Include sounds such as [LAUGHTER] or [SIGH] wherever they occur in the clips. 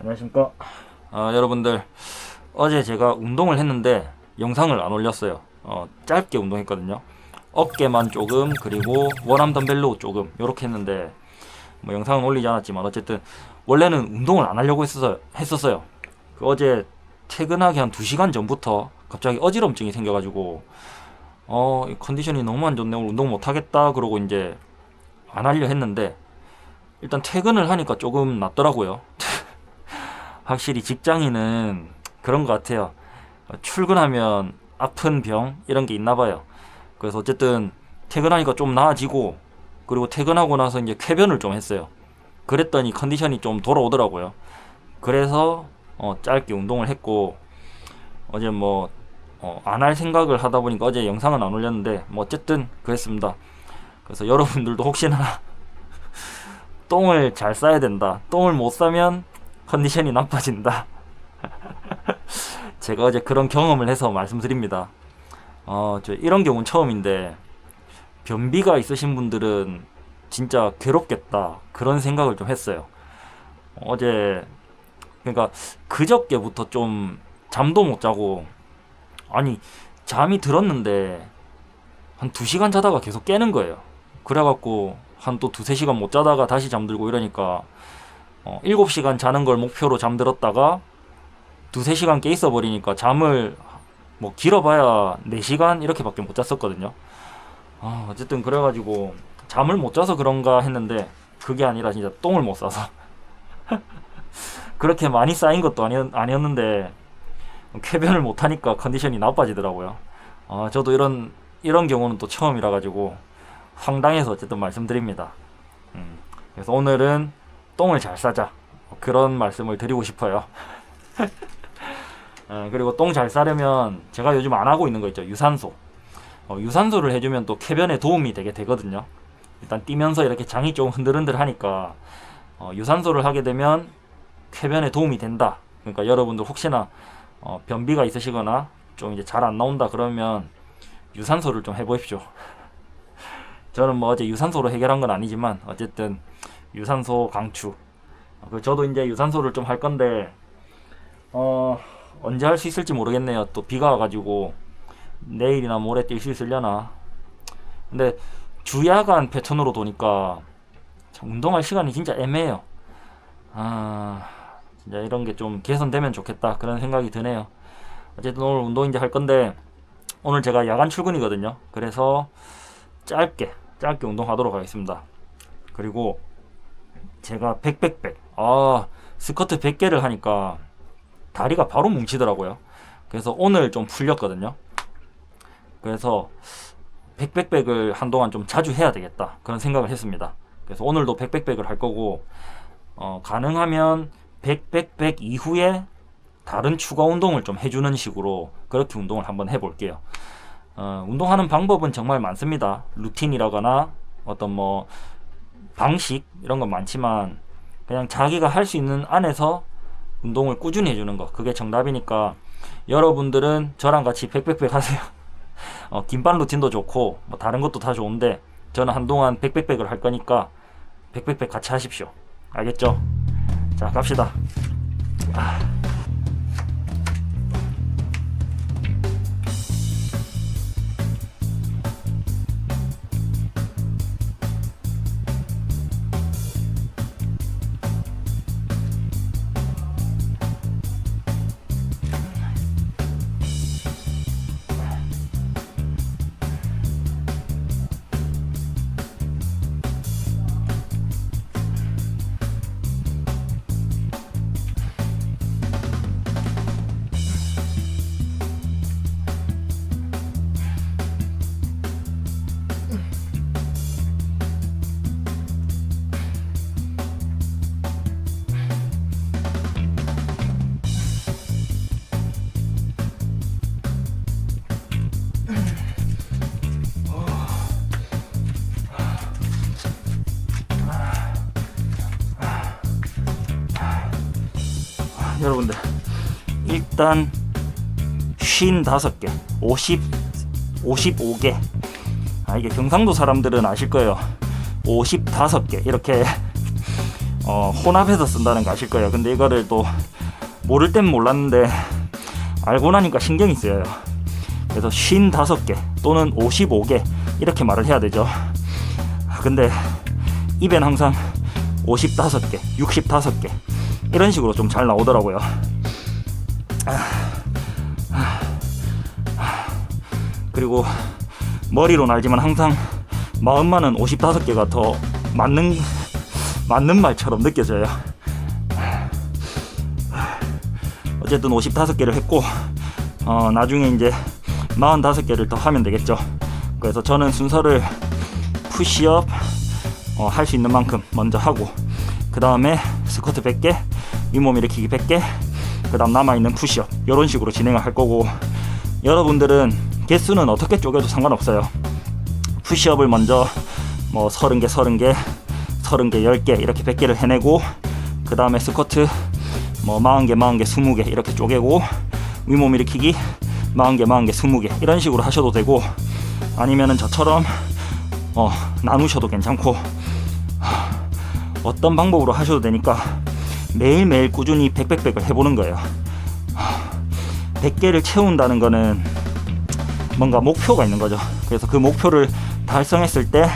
안녕하십니까. 아, 여러분들 어제 제가 운동을 했는데 영상을 안 올렸어요. 어, 짧게 운동했거든요. 어깨만 조금 그리고 원암 덤벨로 조금 이렇게 했는데 뭐 영상은 올리지 않았지만 어쨌든 원래는 운동을 안 하려고 했었어요. 했었어요. 그 어제 퇴근하기 한 2시간 전부터 갑자기 어지럼증이 생겨가지고 어, 이 컨디션이 너무 안 좋네. 오늘 운동 못 하겠다. 그러고 이제 안 하려 했는데 일단 퇴근을 하니까 조금 낫더라고요. 확실히 직장인은 그런 것 같아요. 출근하면 아픈 병 이런 게 있나 봐요. 그래서 어쨌든 퇴근하니까 좀 나아지고 그리고 퇴근하고 나서 이제 쾌변을 좀 했어요. 그랬더니 컨디션이 좀 돌아오더라고요. 그래서 어, 짧게 운동을 했고 어제 뭐안할 생각을 하다 보니까 어제 영상은 안 올렸는데 뭐 어쨌든 그랬습니다. 그래서 [LAUGHS] 여러분들도 혹시나 [LAUGHS] 똥을 잘 싸야 된다. 똥을 못 싸면 컨디션이 나빠진다. [LAUGHS] 제가 어제 그런 경험을 해서 말씀드립니다. 어, 저 이런 경우는 처음인데 변비가 있으신 분들은 진짜 괴롭겠다. 그런 생각을 좀 했어요. 어제 그러니까 그저께부터 좀 잠도 못 자고 아니 잠이 들었는데 한 2시간 자다가 계속 깨는 거예요. 그래갖고 한 또 두세 시간 못 자다가 다시 잠들고 이러니까 어, 7시간 자는 걸 목표로 잠들었다가 두세 시간 깨 있어 버리니까 잠을 뭐 길어봐야 4시간 이렇게밖에 못 잤었거든요. 아, 어쨌든 그래가지고 잠을 못 자서 그런가 했는데 그게 아니라 진짜 똥을 못 싸서 [LAUGHS] 그렇게 많이 쌓인 것도 아니, 아니었는데 쾌변을 못 하니까 컨디션이 나빠지더라고요. 아, 저도 이런 이런 경우는 또 처음이라 가지고 황당해서 어쨌든 말씀드립니다. 음, 그래서 오늘은 똥을 잘 싸자 그런 말씀을 드리고 싶어요. [LAUGHS] 어, 그리고 똥 잘 싸려면 제가 요즘 안 하고 있는 거 있죠 유산소. 어, 유산소를 해주면 또 쾌변에 도움이 되게 되거든요. 일단 뛰면서 이렇게 장이 좀 흔들흔들 하니까 어, 유산소를 하게 되면 쾌변에 도움이 된다. 그러니까 여러분들 혹시나 어, 변비가 있으시거나 좀 이제 잘 안 나온다 그러면 유산소를 좀 해보십시오. [LAUGHS] 저는 뭐 어제 유산소로 해결한 건 아니지만 어쨌든 유산소 강추. 어, 그 저도 이제 유산소를 좀 할 건데 어 언제 할 수 있을지 모르겠네요. 또 비가 와가지고 내일이나 모레 뛸 수 있으려나. 근데 주야간 패턴으로 도니까 참 운동할 시간이 진짜 애매해요. 아 진짜 이런 게 좀 개선되면 좋겠다 그런 생각이 드네요. 어쨌든 오늘 운동 이제 할 건데 오늘 제가 야간 출근이거든요. 그래서 짧게 짧게 운동하도록 하겠습니다. 그리고 제가 백백백 아 스쿼트 100개를 하니까 다리가 바로 뭉치더라고요. 그래서 오늘 좀 풀렸거든요. 그래서 백백백을 한동안 좀 자주 해야 되겠다 그런 생각을 했습니다. 그래서 오늘도 백백백을 할 거고 어, 가능하면 백백백 이후에 다른 추가 운동을 좀 해주는 식으로 그렇게 운동을 한번 해볼게요. 어, 운동하는 방법은 정말 많습니다. 루틴이라거나 어떤 뭐 방식 이런 건 많지만 그냥 자기가 할 수 있는 안에서 운동을 꾸준히 해주는 거 그게 정답이니까 여러분들은 저랑 같이 백백백 하세요. [LAUGHS] 어, 긴반 루틴도 좋고 뭐 다른 것도 다 좋은데 저는 한동안 백백백을 할 거니까 백백백 같이 하십시오. 알겠죠? 자 갑시다. 아. 일단 55개 50 55개 아 이게 경상도 사람들은 아실 거예요 55개 이렇게 어, 혼합해서 쓴다는 거 아실 거예요. 근데 이거를 또 모를 땐 몰랐는데 알고 나니까 신경이 쓰여요. 그래서 55개 또는 55개 이렇게 말을 해야 되죠. 근데 입엔 항상 55개, 65개 이런 식으로 좀 잘 나오더라고요. 그리고 머리로 알지만 항상 마음만은 55개가 더 맞는 맞는 말처럼 느껴져요. 어쨌든 55개를 했고 어, 나중에 이제 45개를 더 하면 되겠죠. 그래서 저는 순서를 푸시업 어, 할 수 있는 만큼 먼저 하고 그 다음에 스쿼트 100개, 윗몸 일으키기 100개, 그 다음 남아 있는 푸시업 이런 식으로 진행을 할 거고 여러분들은 개수는 어떻게 쪼개도 상관없어요. 푸시업을 먼저 뭐 30개, 30개, 30개, 10개 이렇게 100개를 해내고 그 다음에 스쿼트 뭐 40개, 40개, 20개 이렇게 쪼개고 윗몸 일으키기 40개, 40개, 20개 이런 식으로 하셔도 되고 아니면은 저처럼 어, 나누셔도 괜찮고 하, 어떤 방법으로 하셔도 되니까 매일매일 꾸준히 100백백을 해보는 거예요. 하, 100개를 채운다는 거는 뭔가 목표가 있는 거죠. 그래서 그 목표를 달성했을 때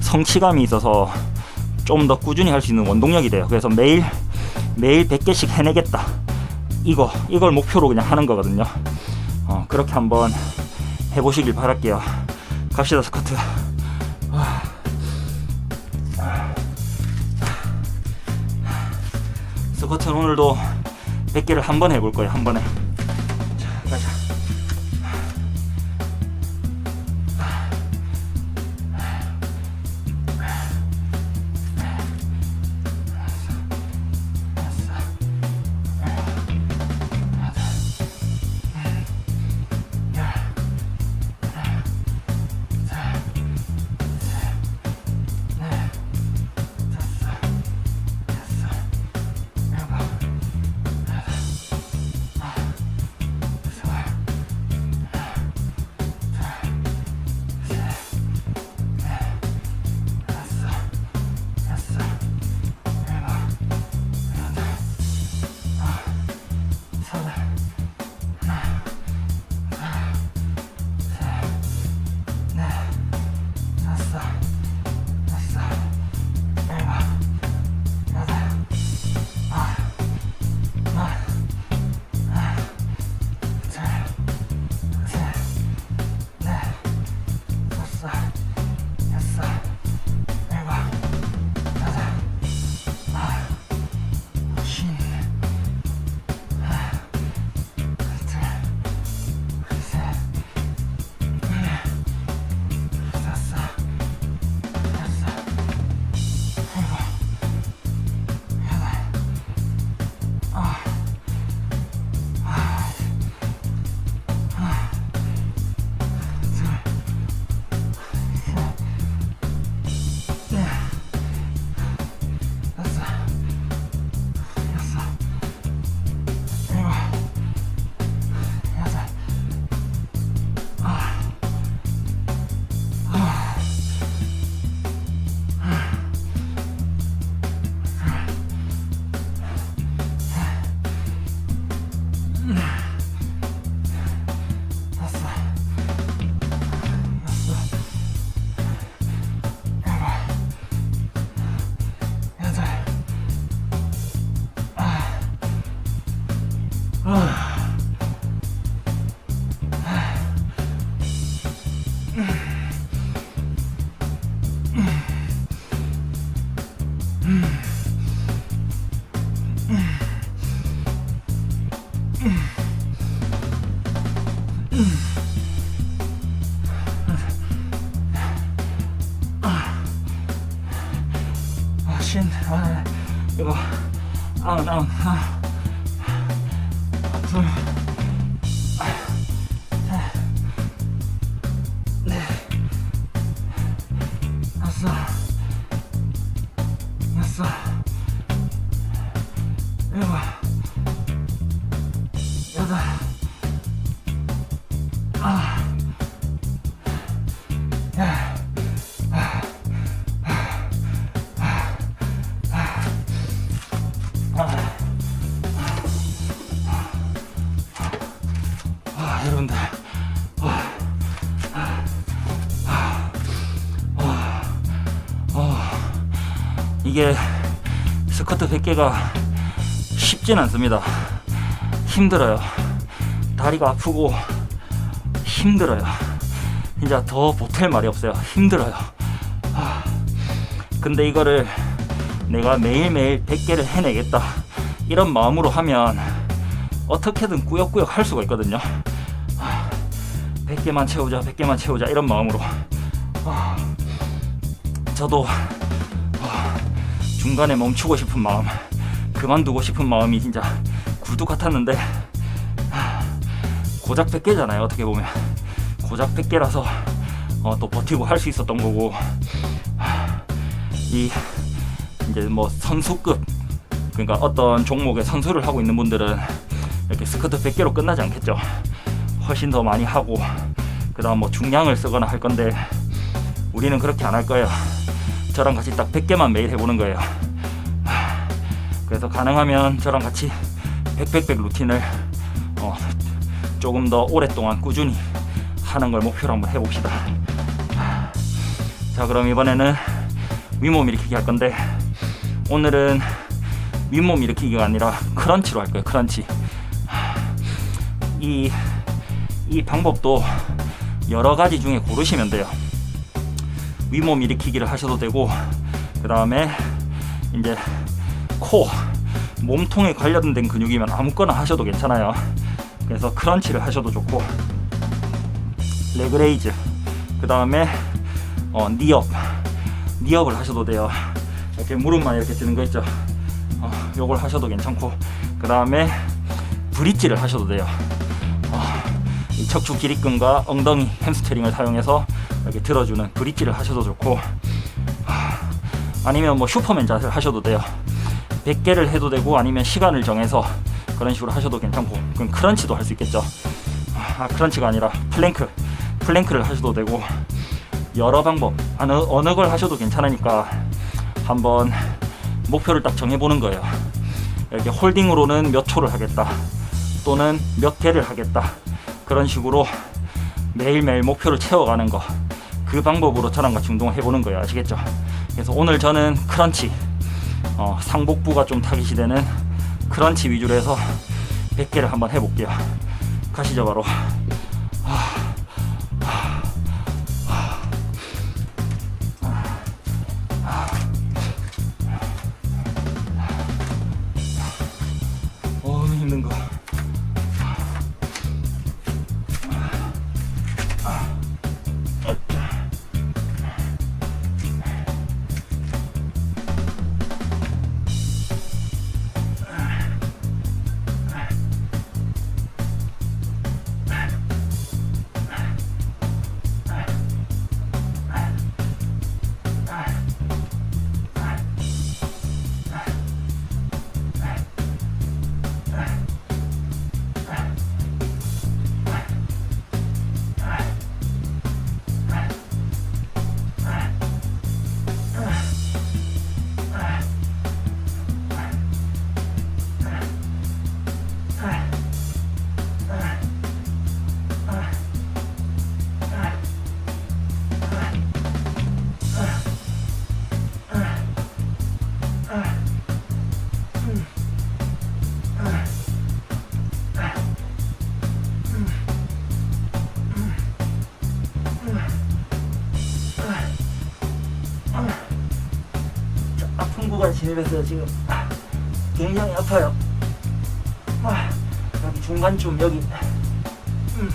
성취감이 있어서 좀 더 꾸준히 할 수 있는 원동력이 돼요. 그래서 매일 매일 100개씩 해내겠다. 이거 이걸 목표로 그냥 하는 거거든요. 어, 그렇게 한번 해보시길 바랄게요. 갑시다 스쿼트. 스쿼트는 오늘도 100개를 한번 해볼 거예요. 한 번에. 이게 스쿼트 100개가 쉽진 않습니다. 힘들어요. 다리가 아프고 힘들어요. 진짜 더 보탤 말이 없어요. 힘들어요. 아, 근데 이거를 내가 매일매일 100개를 해내겠다. 이런 마음으로 하면 어떻게든 꾸역꾸역 할 수가 있거든요. 아, 100개만 채우자, 100개만 채우자 이런 마음으로. 아, 저도 아, 중간에 멈추고 싶은 마음, 그만두고 싶은 마음이 진짜 굴뚝 같았는데 아, 고작 100개잖아요. 어떻게 보면 고작 100개라서 어, 또 버티고 할 수 있었던 거고 하, 이 이제 뭐 선수급 그러니까 어떤 종목의 선수를 하고 있는 분들은 이렇게 스쿼트 100개로 끝나지 않겠죠. 훨씬 더 많이 하고 그 다음 뭐 중량을 쓰거나 할 건데 우리는 그렇게 안 할 거예요. 저랑 같이 딱 100개만 매일 해보는 거예요. 하, 그래서 가능하면 저랑 같이 100, 100, 100 루틴을 어, 조금 더 오랫동안 꾸준히 하는 걸 목표로 한번 해봅시다. 하, 자, 그럼 이번에는 윗몸 일으키기 할 건데 오늘은 윗몸 일으키기가 아니라 크런치로 할 거예요. 크런치. 이, 이 방법도 여러 가지 중에 고르시면 돼요. 윗몸 일으키기를 하셔도 되고, 그 다음에 이제 코, 몸통에 관련된 근육이면 아무거나 하셔도 괜찮아요. 그래서 크런치를 하셔도 좋고, 레그레이즈, 그 다음에 어, 니업, 니업을 하셔도 돼요. 이렇게 무릎만 이렇게 드는 거 있죠. 어, 요걸 하셔도 괜찮고, 그 다음에 브릿지를 하셔도 돼요. 어, 이 척추 기립근과 엉덩이 햄스트링을 사용해서 이렇게 들어주는 브릿지를 하셔도 좋고, 하, 아니면 뭐 슈퍼맨 자세를 하셔도 돼요. 100개를 해도 되고 아니면 시간을 정해서 그런 식으로 하셔도 괜찮고, 그럼 크런치도 할 수 있겠죠. 아, 크런치가 아니라 플랭크, 플랭크를 하셔도 되고 여러 방법 어느 어느 걸 하셔도 괜찮으니까 한번 목표를 딱 정해보는 거예요. 이렇게 홀딩으로는 몇 초를 하겠다 또는 몇 개를 하겠다 그런 식으로 매일매일 목표를 채워가는 거 그 방법으로 저랑 같이 운동을 해보는 거예요. 아시겠죠? 그래서 오늘 저는 크런치 어, 상복부가 좀 타깃이 되는 크런치 위주로 해서 100개를 한번 해볼게요. 가시죠 바로 구간 진입해서 지금 아, 굉장히 아파요. 아, 여기 중간쯤 여기 음,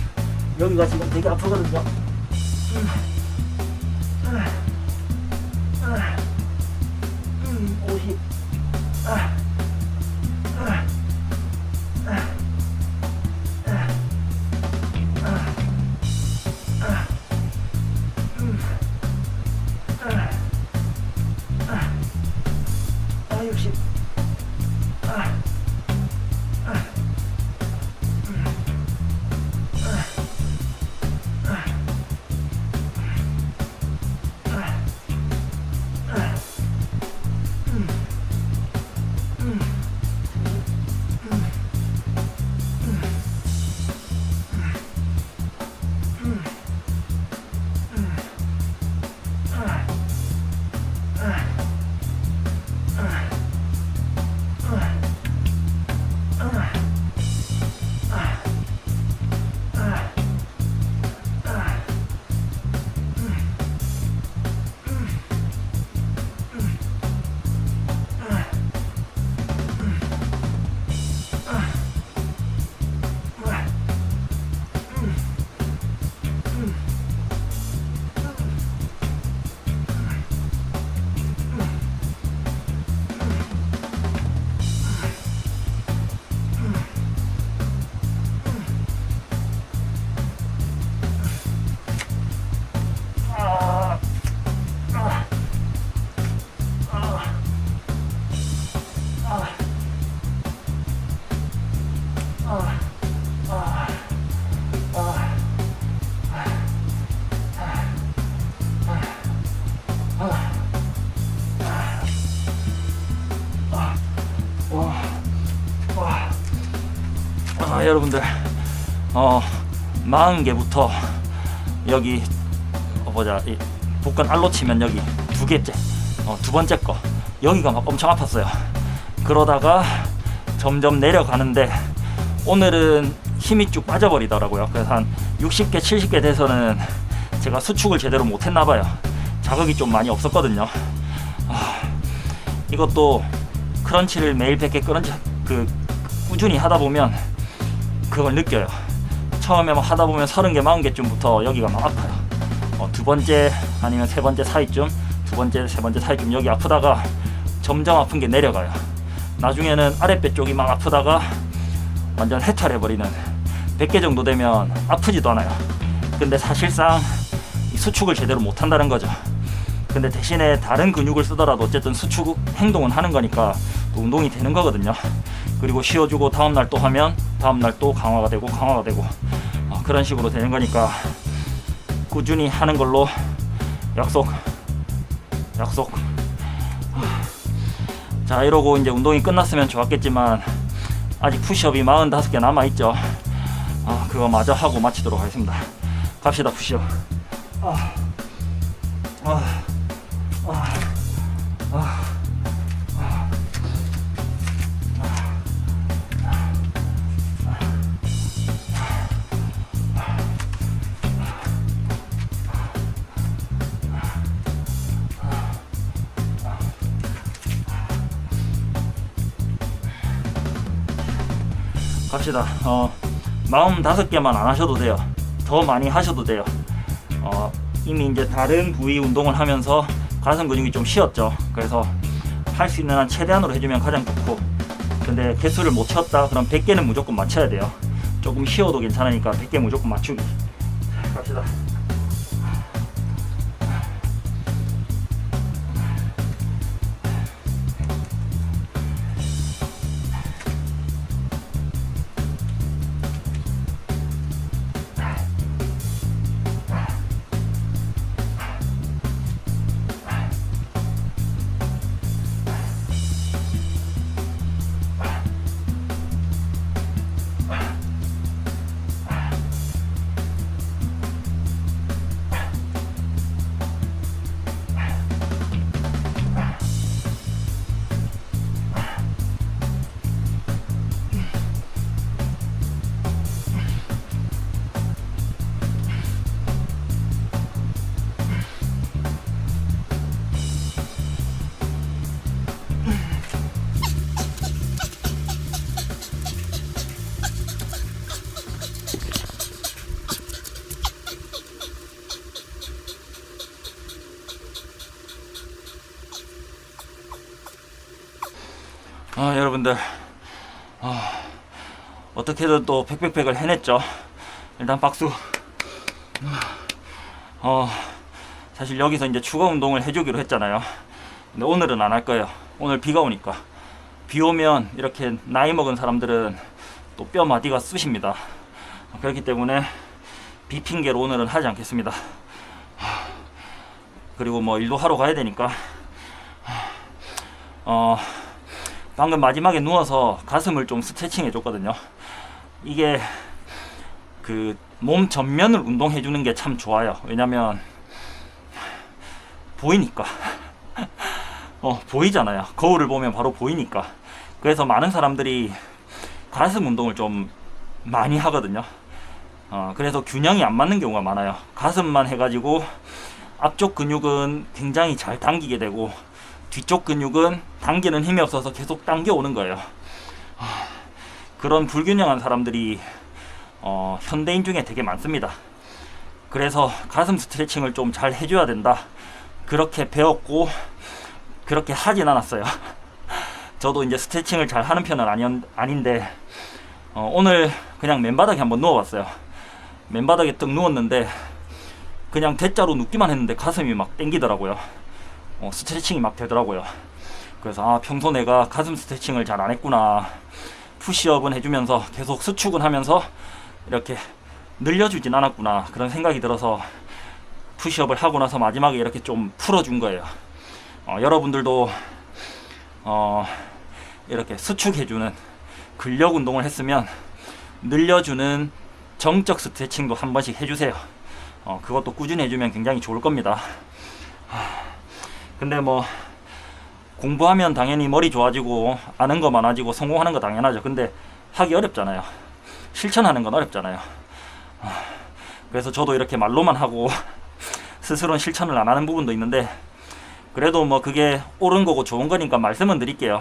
여기가 지금 되게 아프거든요. 아 여러분들 어 40개부터 여기 어, 보자 이 복근 알로 치면 여기 두 개째 어, 두 번째 거. 여기가 막 엄청 아팠어요. 그러다가 점점 내려가는데 오늘은 힘이 쭉 빠져버리더라고요. 그래서 한 60개 70개 돼서는 제가 수축을 제대로 못했나 봐요. 자극이 좀 많이 없었거든요. 아, 이것도 크런치를 매일 100개 크런치 그 꾸준히 하다 보면 그걸 느껴요. 처음에 막 하다 보면 30개, 40개쯤부터 여기가 막 아파요. 어, 두 번째 아니면 세 번째 사이쯤, 두 번째, 세 번째 사이쯤 여기 아프다가 점점 아픈 게 내려가요. 나중에는 아랫배 쪽이 막 아프다가 완전 해탈해버리는 100개 정도 되면 아프지도 않아요. 근데 사실상 이 수축을 제대로 못 한다는 거죠. 근데 대신에 다른 근육을 쓰더라도 어쨌든 수축 행동은 하는 거니까 또 운동이 되는 거거든요. 그리고 쉬어주고 다음날 또 하면 다음날 또 강화가 되고 강화가 되고 어, 그런 식으로 되는 거니까 꾸준히 하는 걸로 약속 약속. 자 이러고 이제 운동이 끝났으면 좋았겠지만 아직 푸시업이 45개 남아있죠. 아 그거 마저 하고 마치도록 하겠습니다. 갑시다 푸시업. 아, 아, 아, 갑시다. 어, 마음 다섯 개만 안 하셔도 돼요. 더 많이 하셔도 돼요. 어, 이미 이제 다른 부위 운동을 하면서 가슴 근육이 좀 쉬었죠. 그래서 할 수 있는 한 최대한으로 해주면 가장 좋고. 근데 개수를 못 쳤다? 그럼 100개는 무조건 맞춰야 돼요. 조금 쉬어도 괜찮으니까 100개 무조건 맞추기. 자, 갑시다. 여러분들 아, 어떻게든 또 백백백을 해냈죠. 일단 박수. 어 사실 여기서 이제 추가 운동을 해주기로 했잖아요. 근데 오늘은 안 할 거예요. 오늘 비가 오니까. 비 오면 이렇게 나이 먹은 사람들은 또 뼈 마디가 쑤십니다. 그렇기 때문에 비 핑계로 오늘은 하지 않겠습니다. 그리고 뭐 일도 하러 가야 되니까. 어 방금 마지막에 누워서 가슴을 좀 스트레칭 해줬거든요. 이게 그 몸 전면을 운동해 주는 게 참 좋아요. 왜냐면 보이니까. [LAUGHS] 어, 보이잖아요. 거울을 보면 바로 보이니까. 그래서 많은 사람들이 가슴 운동을 좀 많이 하거든요. 어, 그래서 균형이 안 맞는 경우가 많아요. 가슴만 해가지고 앞쪽 근육은 굉장히 잘 당기게 되고 뒤쪽 근육은 당기는 힘이 없어서 계속 당겨오는 거예요. 그런 불균형한 사람들이 어, 현대인 중에 되게 많습니다. 그래서 가슴 스트레칭을 좀 잘 해줘야 된다. 그렇게 배웠고 그렇게 하진 않았어요. [LAUGHS] 저도 이제 스트레칭을 잘 하는 편은 아니, 아닌데 어, 오늘 그냥 맨바닥에 한번 누워봤어요. 맨바닥에 딱 누웠는데 그냥 대자로 눕기만 했는데 가슴이 막 땡기더라고요. 어, 스트레칭이 막 되더라고요. 그래서 아 평소 내가 가슴 스트레칭을 잘 안 했구나. 푸시업은 해주면서 계속 수축은 하면서 이렇게 늘려주진 않았구나 그런 생각이 들어서 푸시업을 하고 나서 마지막에 이렇게 좀 풀어준 거예요. 어, 여러분들도 어, 이렇게 수축해주는 근력 운동을 했으면 늘려주는 정적 스트레칭도 한 번씩 해주세요. 어, 그것도 꾸준히 해주면 굉장히 좋을 겁니다. 하, 근데 뭐 공부하면 당연히 머리 좋아지고 아는 거 많아지고 성공하는 거 당연하죠. 근데 하기 어렵잖아요. 실천하는 건 어렵잖아요. 하, 그래서 저도 이렇게 말로만 하고 [LAUGHS] 스스로는 실천을 안 하는 부분도 있는데 그래도 뭐 그게 옳은 거고 좋은 거니까 말씀은 드릴게요.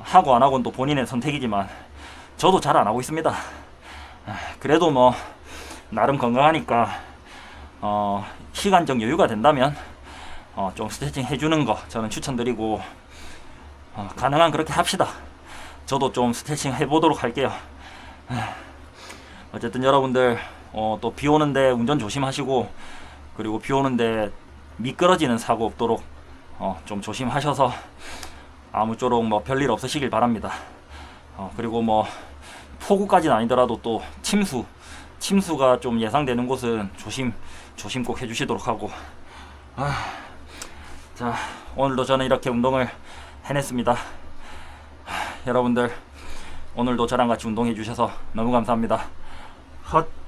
하고 안 하고는 또 본인의 선택이지만 저도 잘 안 하고 있습니다. 그래도 뭐 나름 건강하니까 어, 시간적 여유가 된다면 어, 좀 스트레칭 해주는 거 저는 추천드리고 어, 가능한 그렇게 합시다. 저도 좀 스트레칭 해보도록 할게요. 어쨌든 여러분들 어, 또 비 오는데 운전 조심하시고 그리고 비 오는데 미끄러지는 사고 없도록 어, 좀 조심하셔서 아무쪼록 뭐 별일 없으시길 바랍니다. 어, 그리고 뭐 폭우까지는 아니더라도 또 침수 침수가 좀 예상되는 곳은 조심 조심 꼭 해주시도록 하고 아, 자 오늘도 저는 이렇게 운동을 해냈습니다. 하, 여러분들 오늘도 저랑 같이 운동해 주셔서 너무 감사합니다. 헛.